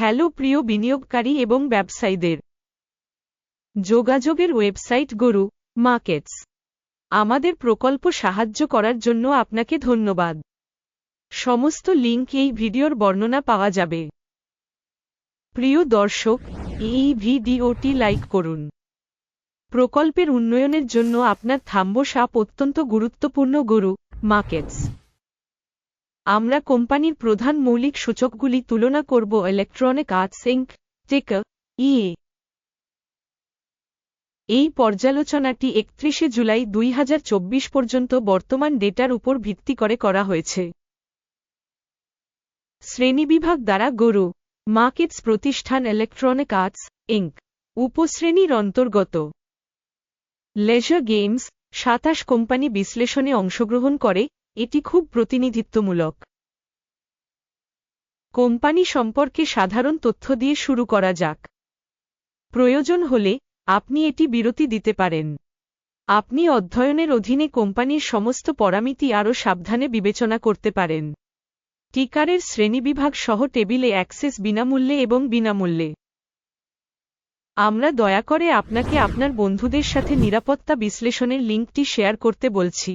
Hello প্রিয় বিনিয়োগকারী এবং ব্যবসায়ীদের। যোগাযোগের ওয়েবসাইট গরু মার্কেটস। আমাদের প্রকল্প সাহায্য করার জন্য আপনাকে ধন্যবাদ। সমস্ত লিঙ্ক এই ভিডিওর বর্ণনা পাওয়া যাবে। প্রিয় দর্শক, এই ভিডিওটি লাইক করুন। প্রকল্পের উন্নয়নের জন্য আপনার থাম্ব সাপ অত্যন্ত গুরুত্বপূর্ণ গরু মার্কেটস। আমরা কোম্পানির প্রধান মৌলিক সূচকগুলি তুলনা করব Electronic Arts Inc ticker EA এই পর্যালোচনাটি একত্রিশে জুলাই দুই হাজার চব্বিশ পর্যন্ত বর্তমান ডেটার উপর ভিত্তি করে করা হয়েছে। শ্রেণীবিভাগ দ্বারা গরু মার্কেটস প্রতিষ্ঠান ইলেকট্রনিক আর্টস ইঙ্ক উপশ্রেণীর অন্তর্গত। লেজার গেমস সাতাশ কোম্পানি বিশ্লেষণে অংশগ্রহণ করে, এটি খুব প্রতিনিধিত্বমূলক। কোম্পানি সম্পর্কে সাধারণ তথ্য দিয়ে শুরু করা যাক। প্রয়োজন হলে আপনি এটি বিরতি দিতে পারেন। আপনি অধ্যয়নের অধীনে কোম্পানির সমস্ত পরামিতি আরও সাবধানে বিবেচনা করতে পারেন। টিকারের শ্রেণীবিভাগ সহ টেবিলে অ্যাক্সেস বিনামূল্যে এবং বিনামূল্যে। আমরা দয়া করে আপনাকে আপনার বন্ধুদের সাথে নিরাপত্তা বিশ্লেষণের লিঙ্কটি শেয়ার করতে বলছি।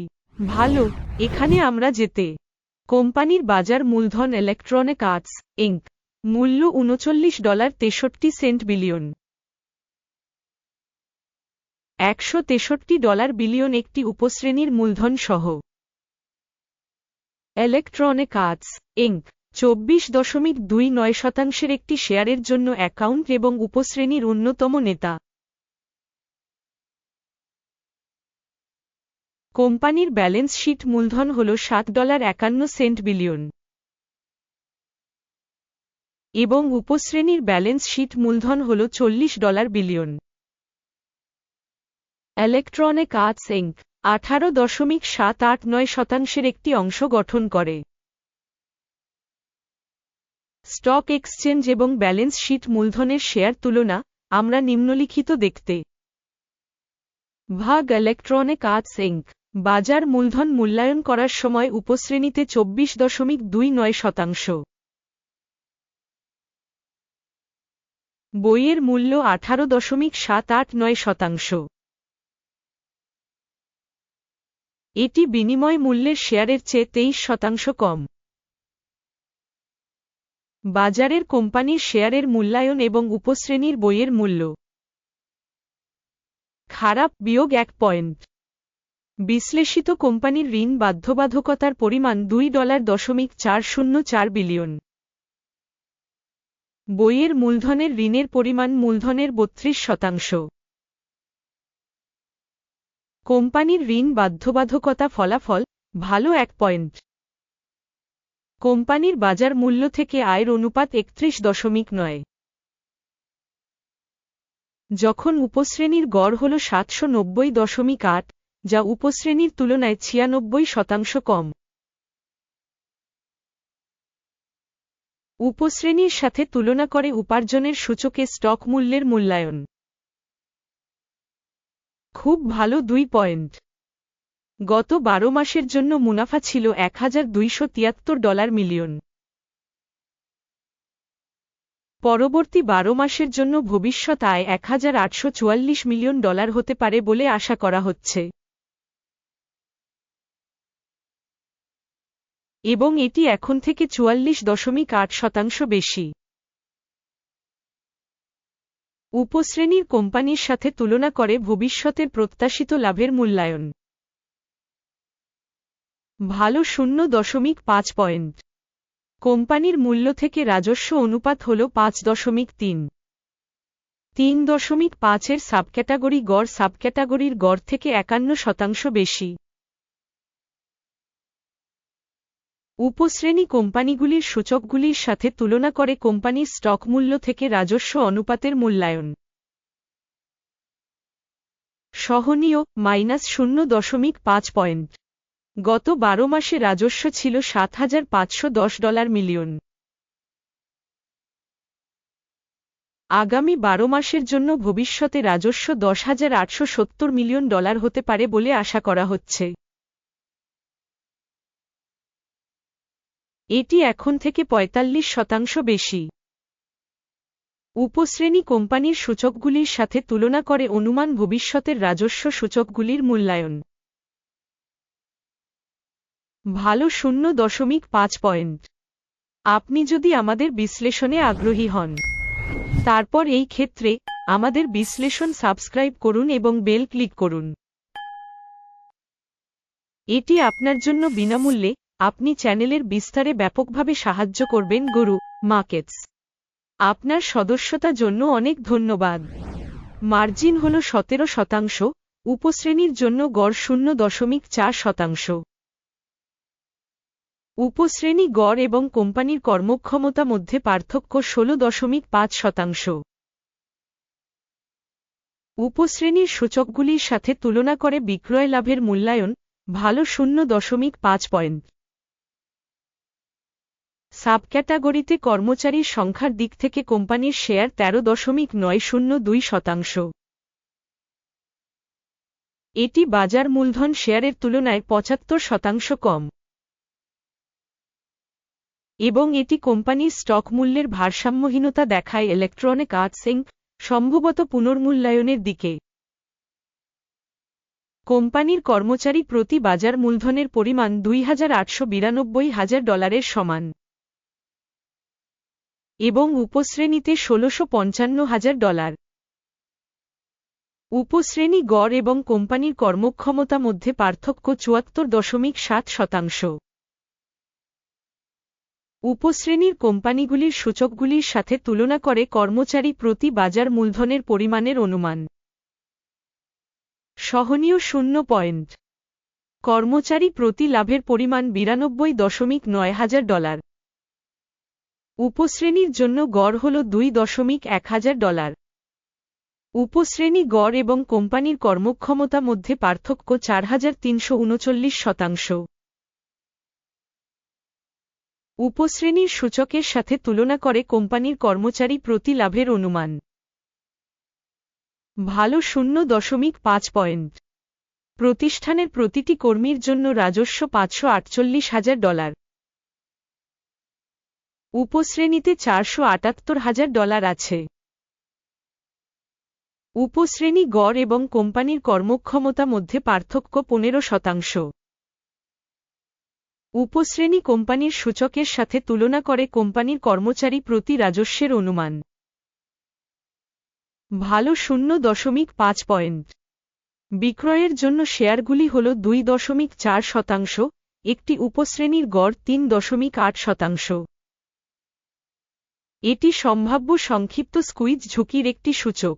ভালো, এখানে আমরা যেতে কোম্পানির বাজার মূলধন ইলেকট্রনিক আর্টস, ইঙ্ক, মূল্য উনচল্লিশ ডলার তেষট্টি সেন্ট বিলিয়ন। একশো তেষট্টি ডলার বিলিয়ন একটি উপশ্রেণীর মূলধন সহ ইলেকট্রনিক আর্টস, ইঙ্ক, চব্বিশ দশমিক দুই নয় শতাংশের একটি শেয়ারের জন্য অ্যাকাউন্ট এবং উপশ্রেণীর অন্যতম নেতা। কোম্পানির ব্যালেন্স শিট মূলধন হল সাত ডলার একান্ন সেন্ট বিলিয়ন। এবং উপশ্রেণীর ব্যালেন্স শিট মূলধন হল চল্লিশ dollar billion. Electronic Arts Inc আঠারো দশমিক সাত আট নয় শতাংশের একটি অংশ গঠন করে। স্টক এক্সচেঞ্জ এবং ব্যালেন্স শিট মূলধনের শেয়ার তুলনা, আমরা নিম্নলিখিত দেখতে। ভাগ ইলেকট্রনিক আর্টস ইঙ্ক বাজার মূলধন মূল্যায়ন করার সময় উপশ্রেণীতে চব্বিশ দশমিক দুই নয় শতাংশ। বইয়ের মূল্য আঠারো দশমিক সাত আট নয় শতাংশ। এটি বিনিময় মূল্যের শেয়ারের চেয়ে তেইশ শতাংশ কম। বাজারের কোম্পানির শেয়ারের মূল্যায়ন এবং উপশ্রেণীর বইয়ের মূল্য। খারাপ বিয়োগ এক পয়েন্ট। বিশ্লেষিত কোম্পানির ঋণ বাধ্যবাধকতার পরিমাণ দুই ডলার দশমিক চার শূন্য চার বিলিয়ন। বইয়ের মূলধনের ঋণের পরিমাণ মূলধনের বত্রিশ শতাংশ। কোম্পানির ঋণ বাধ্যবাধকতা ফলাফল, ভালো এক পয়েন্ট। কোম্পানির বাজার মূল্য থেকে আয়ের অনুপাত একত্রিশ দশমিক নয়। যখন উপশ্রেণীর গড় হল সাতশো নব্বই দশমিক আট যা উপশ্রেণীর তুলনায় ছিয়ানব্বই শতাংশ কম। উপশ্রেণীর সাথে তুলনা করে উপার্জনের সূচকে স্টক মূল্যের মূল্যায়ন। খুব ভালো দুই পয়েন্ট। গত বারো মাসের জন্য মুনাফা ছিল এক হাজার দুইশ তিয়াত্তর ডলার মিলিয়ন। পরবর্তী বারো মাসের জন্য ভবিষ্যৎ আয় এক হাজার আটশো চুয়াল্লিশ মিলিয়ন ডলার হতে পারে বলে আশা করা হচ্ছে। এবং এটি এখন থেকে চুয়াল্লিশ দশমিক আট শতাংশ বেশি। উপশ্রেণীর কোম্পানির সাথে তুলনা করে ভবিষ্যতের প্রত্যাশিত লাভের মূল্যায়ন। ভালো শূন্য দশমিক পাঁচ পয়েন্ট। কোম্পানির মূল্য থেকে রাজস্ব অনুপাত হল পাঁচ দশমিক তিন। তিন দশমিক পাঁচের সাবক্যাটাগরি গড় সাবক্যাটাগরির গড় থেকে একান্ন শতাংশ বেশি। উপশ্রেণী কোম্পানিগুলির সূচকগুলির সাথে তুলনা করে কোম্পানির স্টক মূল্য থেকে রাজস্ব অনুপাতের মূল্যায়ন। সহনীয়, মাইনাস শূন্য দশমিক পাঁচ পয়েন্ট। গত বারো মাসে রাজস্ব ছিল সাত হাজার পাঁচশো দশ ডলার মিলিয়ন। আগামী বারো মাসের জন্য ভবিষ্যতে রাজস্ব দশ হাজার আটশো সত্তর মিলিয়ন ডলার হতে পারে বলে আশা করা হচ্ছে। এটি এখন থেকে ৪৫ শতাংশ বেশি। উপশ্রেণী কোম্পানির সূচকগুলির সাথে তুলনা করে অনুমান ভবিষ্যতের রাজস্ব সূচকগুলির মূল্যায়ন। ভালো শূন্য দশমিক পাঁচ পয়েন্ট। আপনি যদি আমাদের বিশ্লেষণে আগ্রহী হন, তারপর এই ক্ষেত্রে আমাদের বিশ্লেষণ সাবস্ক্রাইব করুন এবং বেল ক্লিক করুন। এটি আপনার জন্য বিনামূল্যে আপনি চ্যানেলের বিস্তারে ব্যাপকভাবে সাহায্য করবেন, গুরু মার্কেটস আপনার সদস্যতা জন্য অনেক ধন্যবাদ। মার্জিন হল সতেরো শতাংশ, উপশ্রেণীর জন্য গড় শূন্য দশমিক চার শতাংশ। উপশ্রেণী গড় এবং কোম্পানির কর্মক্ষমতা মধ্যে পার্থক্য ষোল দশমিক পাঁচ শতাংশ। উপশ্রেণীর সূচকগুলির সাথে তুলনা করে বিক্রয় লাভের মূল্যায়ন ভালো শূন্য দশমিক পাঁচ পয়েন্ট। সাবক্যাটাগরিতে কর্মচারীর সংখ্যার দিক থেকে কোম্পানির শেয়ার তেরো দশমিক নয় শূন্য দুই শতাংশ। এটি বাজার মূলধন শেয়ারের তুলনায় পঁচাত্তর শতাংশ কম। এবং এটি কোম্পানির স্টক মূল্যের ভারসাম্যহীনতা দেখায় ইলেকট্রনিক আর্টস সম্ভবত পুনর্মূল্যায়নের দিকে। কোম্পানির কর্মচারী প্রতি বাজার মূলধনের পরিমাণ দুই হাজার আটশো বিরানব্বই হাজার ডলারের সমান। এবং উপশ্রেণীতে ষোলশো পঞ্চান্ন হাজার ডলার। উপশ্রেণী গড় এবং কোম্পানির কর্মক্ষমতা মধ্যে পার্থক্য চুয়াত্তর দশমিক সাত শতাংশ। উপশ্রেণীর কোম্পানিগুলির সূচকগুলির সাথে তুলনা করে কর্মচারী প্রতি বাজার মূলধনের পরিমাণের অনুমান। সহনীয় শূন্য পয়েন্ট। কর্মচারী প্রতি লাভের পরিমাণ বিরানব্বই দশমিক নয় হাজার ডলার। উপশ্রেণীর জন্য গড় হল দুই দশমিক এক হাজার ডলার। উপশ্রেণী গড় এবং কোম্পানির কর্মক্ষমতা মধ্যে পার্থক্য চার হাজার তিনশো উনচল্লিশ শতাংশ। উপশ্রেণীর সূচকের সাথে তুলনা করে কোম্পানির কর্মচারী প্রতি লাভের অনুমান। ভালো শূন্য দশমিক পাঁচ পয়েন্ট। প্রতিষ্ঠানের প্রতিটি কর্মীর জন্য রাজস্ব পাঁচশো হাজার ডলার। উপশ্রেণীতে চারশো আটাত্তর হাজার ডলার আছে। উপশ্রেণী গড় এবং কোম্পানির কর্মক্ষমতা মধ্যে পার্থক্য পনেরো শতাংশ। উপশ্রেণী কোম্পানির সূচকের সাথে তুলনা করে কোম্পানির কর্মচারী প্রতি রাজস্বের অনুমান। ভালো শূন্য দশমিক পাঁচ পয়েন্ট। বিক্রয়ের জন্য শেয়ারগুলি হল দুই দশমিক চার শতাংশ, একটি উপশ্রেণীর গড় তিন দশমিক আট শতাংশ। এটি সম্ভাব্য সংক্ষিপ্ত স্কুইজ ঝুঁকির একটি সূচক।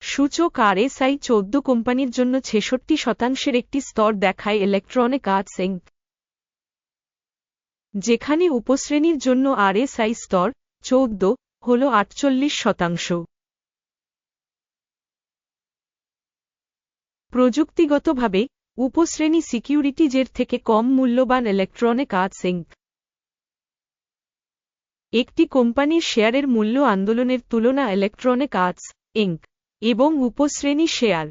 সূচক আরএসআই চৌদ্দ কোম্পানির জন্য ছেষট্টি শতাংশের একটি স্তর দেখায় ইলেকট্রনিক আর্টস ইঙ্ক যেখানে উপশ্রেণীর জন্য আর আরএসআই স্তর চৌদ্দ, হল আটচল্লিশ শতাংশ। প্রযুক্তিগতভাবে, উপশ্রেণী সিকিউরিটিজের থেকে কম মূল্যবান ইলেকট্রনিক আর্টস ইঙ্ক একটি কোম্পানির শেয়ারের মূল্য আন্দোলনের তুলনা ইলেকট্রনিক আর্টস ইঙ্ক এবং উপশ্রেণী শেয়ার।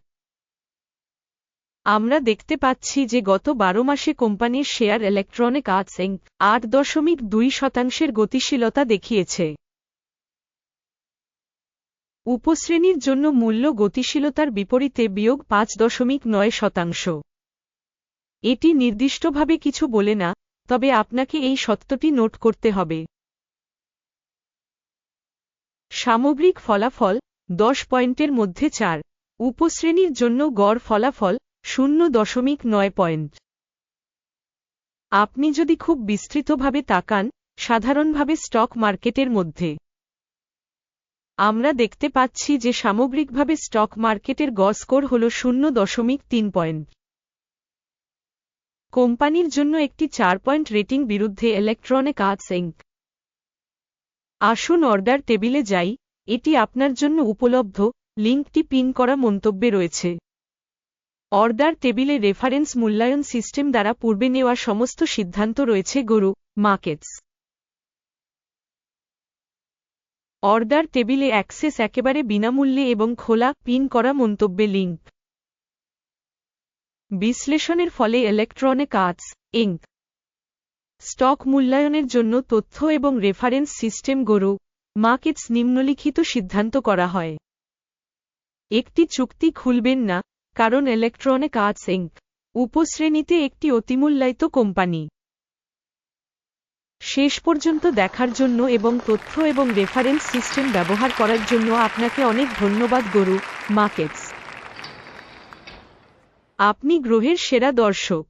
আমরা দেখতে পাচ্ছি যে গত বারো মাসে কোম্পানির শেয়ার ইলেকট্রনিক আর্টস ইঙ্ক আট দশমিক দুই শতাংশের গতিশীলতা দেখিয়েছে। উপশ্রেণীর জন্য মূল্য গতিশীলতার বিপরীতে বিয়োগ পাঁচ দশমিক নয় শতাংশ। এটি নির্দিষ্টভাবে কিছু বলে না, তবে আপনাকে এই সত্যটি নোট করতে হবে। সামগ্রিক ফলাফল দশ পয়েন্টের মধ্যে চার। উপশ্রেণীর জন্য গড় ফলাফল শূন্য দশমিক নয় পয়েন্ট। আপনি যদি খুব বিস্তৃতভাবে তাকান, সাধারণভাবে স্টক মার্কেটের মধ্যে। আমরা দেখতে পাচ্ছি যে সামগ্রিকভাবে স্টক মার্কেটের গ স্কোর হল শূন্য দশমিক তিন পয়েন্ট। কোম্পানির জন্য একটি চার পয়েন্ট রেটিং বিরুদ্ধে ইলেকট্রনিক আর্টস ইঙ্ক আসুন অর্ডার টেবিলে যাই, এটি আপনার জন্য উপলব্ধ, লিঙ্কটি পিন করা মন্তব্যে রয়েছে। অর্ডার টেবিলে রেফারেন্স মূল্যায়ন সিস্টেম দ্বারা পূর্বে নেওয়া সমস্ত সিদ্ধান্ত রয়েছে, গরু, মার্কেটস। অর্ডার টেবিলে অ্যাক্সেস একেবারে বিনামূল্যে এবং খোলা, পিন করা মন্তব্যে লিঙ্ক। বিশ্লেষণের ফলে ইলেকট্রনিক আর্টস, ইঙ্ক স্টক মূল্যায়নের জন্য তথ্য এবং রেফারেন্স সিস্টেম গরু মার্কেটস নিম্নলিখিত সিদ্ধান্ত করা হয়। একটি চুক্তি খুলবেন না, কারণ ইলেকট্রনিক আর্টস ইঙ্ক, উপশ্রেণীতে একটি অতিমূল্যায়িত কোম্পানি। শেষ পর্যন্ত দেখার জন্য এবং তথ্য এবং রেফারেন্স সিস্টেম ব্যবহার করার জন্য আপনাকে অনেক ধন্যবাদ গরু, মার্কেটস। আপনি গ্রহের সেরা দর্শক।